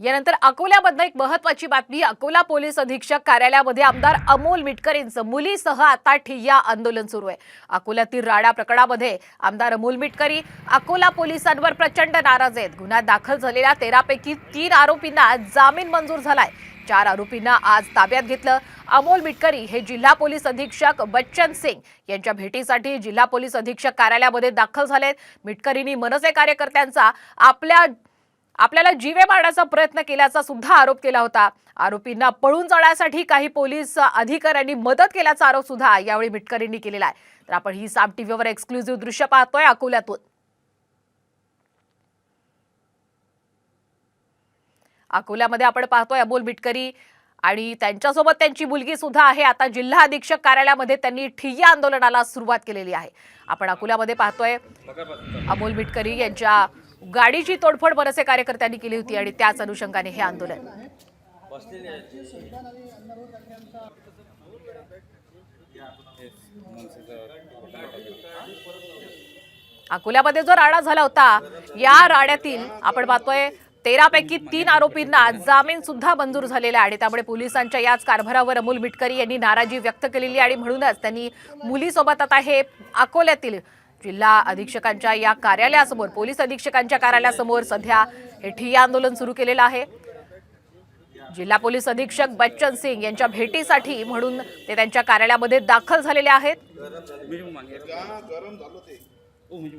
यानंतर अकोल्याबद्दल एक महत्वाची बातमी अकोला पोलीस अधीक्षक कार्यालयामध्ये आमदार अमोल मिटकरींचं मुलीसह आता ठिय्या आंदोलन सुरू आहे. अकोल्यातील राडा प्रकरणामध्ये आमदार अमोल मिटकरी अकोला पोलिसांवर प्रचंड नाराज आहेत. गुन्ह्यात दाखल झालेल्या तेरापैकी तीन आरोपींना जामीन मंजूर झालाय. चार आरोपींना आज ताब्यात घेतलं. अमोल मिटकरी हे जिल्हा पोलीस अधीक्षक बच्चन सिंग यांच्या भेटीसाठी जिल्हा पोलीस अधीक्षक कार्यालयामध्ये दाखल झालेत. मिटकरींनी मनसे कार्यकर्त्यांचा आपल्या आपल्याला जीवे मारण्याचा प्रयत्न केल्याचा सुद्धा आरोप केला होता. आरोपींना पळून जाण्यासाठी काही पोलीस अधिकाऱ्यांनी मदत केल्याचा आरोप सुद्धा यावेळी मिटकरींनी केलेला आहे. तर आपण ही साम टीव्हीवर एक्सक्लुझिव्ह दृश्य पाहतोय अकोल्यातून. अकोल्यामध्ये आपण पाहतोय अमोल मिटकरी आणि त्यांच्यासोबत त्यांची मुलगी सुद्धा आहे. आता जिल्हा अधीक्षक कार्यालयामध्ये त्यांनी ठिय्या आंदोलनाला सुरुवात केलेली आहे. आपण अकोल्यामध्ये पाहतोय अमोल मिटकरी यांच्या गाडीची तोडफोड बरेचसे कार्यकर्त्यांनी केली होती आणि त्याच अनुषंगाने हे आंदोलन. अकोल्यामध्ये जो राडा झाला होता या राड्यातील आपण पाहतोय तेरापैकी तीन आरोपींना जामीन सुद्धा मंजूर झालेला आहे. आणि त्यामुळे पोलिसांच्या याच कारभारावर अमोल मिटकरी यांनी नाराजी व्यक्त केलेली आणि म्हणूनच त्यांनी मुलीसोबत आता हे अकोल्यातील जिल्हा अधीक्षकांच्या या कार्यालयासमोर पोलीस अधीक्षकांच्या कार्यालयासमोर सध्या हे ठिय्या आंदोलन सुरू केलेलं आहे. जिल्हा पोलीस अधीक्षक बच्चन सिंग यांच्या भेटीसाठी म्हणून ते त्यांच्या कार्यालयामध्ये दाखल झालेले आहेत. मुझे